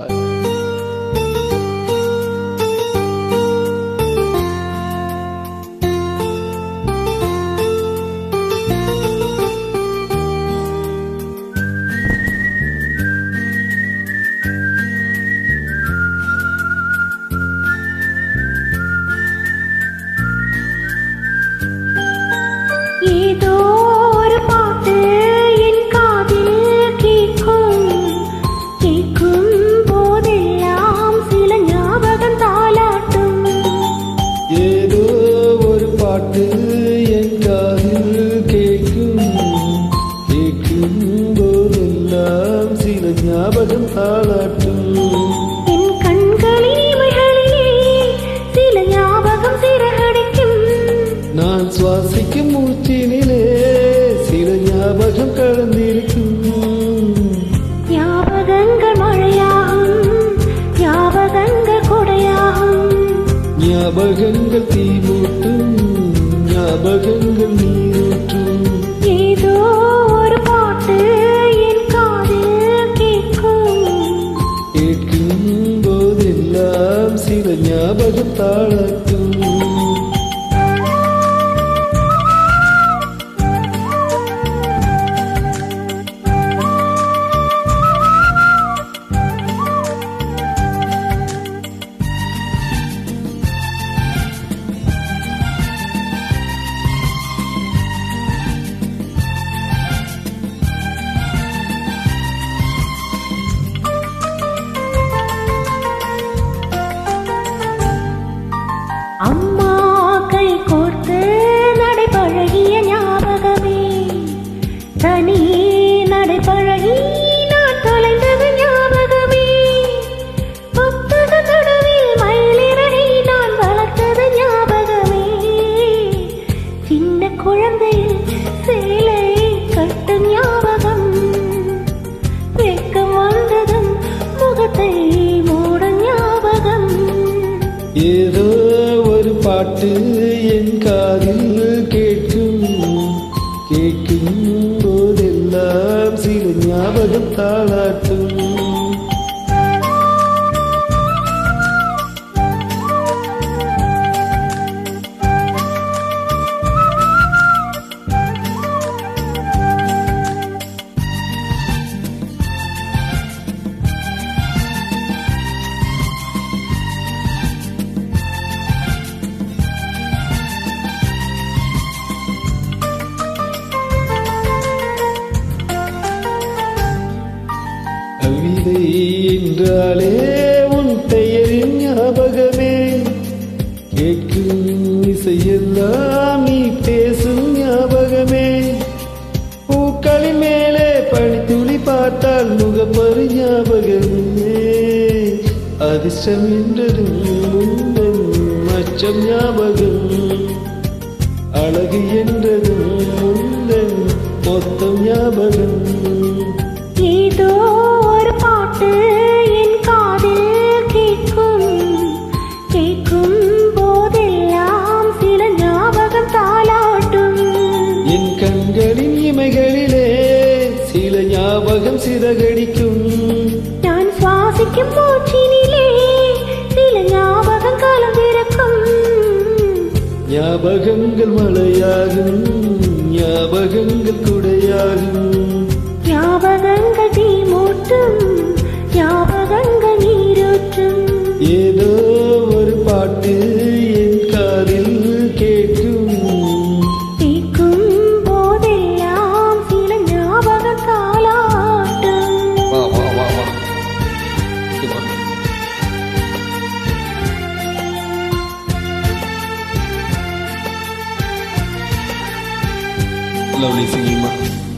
ஏதோ கேட்கும் போதெல்லாம் சில ஞாபகம் தாளாட்டும். என் கண்களின் இமைகளிலே சில ஞாபகம் சிறகடிக்கும். நான் சுவாசிக்கும் மூச்சினிலே சில ஞாபகம் கலந்திருக்கும். ஞாபகங்கள் மழையாகும் ஞாபகங்கள் கொடையாகும். ஞாபகங்கள் தீமூட்டும் ஞாபகங்கள் நீரூற்றும் போதெல்லாம் ஏதோ ஒரு பாட்டு என் காதில் கேட்கும். கேட்கும் போதெல்லாம் சில ஞாபகம் தாளாட்டும். கவிதை என்றாலே உன் பெயரின் ஞாபகமே கேட்கும் இசையெல்லாம் நீ பேசும் ஞாபகமே பூக்களின் மேலே பனித்துளி பார்த்தால் முகப்பரு ஞாபகமே அதிர்ஷ்டம் என்றதும் முந்தன் மச்சம் ஞாபகம் அழகு என்றதும் முந்தன் மொத்தம் ஞாபகம் சிறகடிக்கும். நான் சுவாசிக்கும் மூச்சினிலே சில ஞாபகம் கலந்திருக்கும் ஞாபகங்கள் மழையாகும் ஞாபகங்கள் குடையாகும். ஞாபகங்கள் தீ மூட்டும் ஞாபகங்கள் நீரூற்றும். ஏதோ ஒரு பாட்டு lovely singing.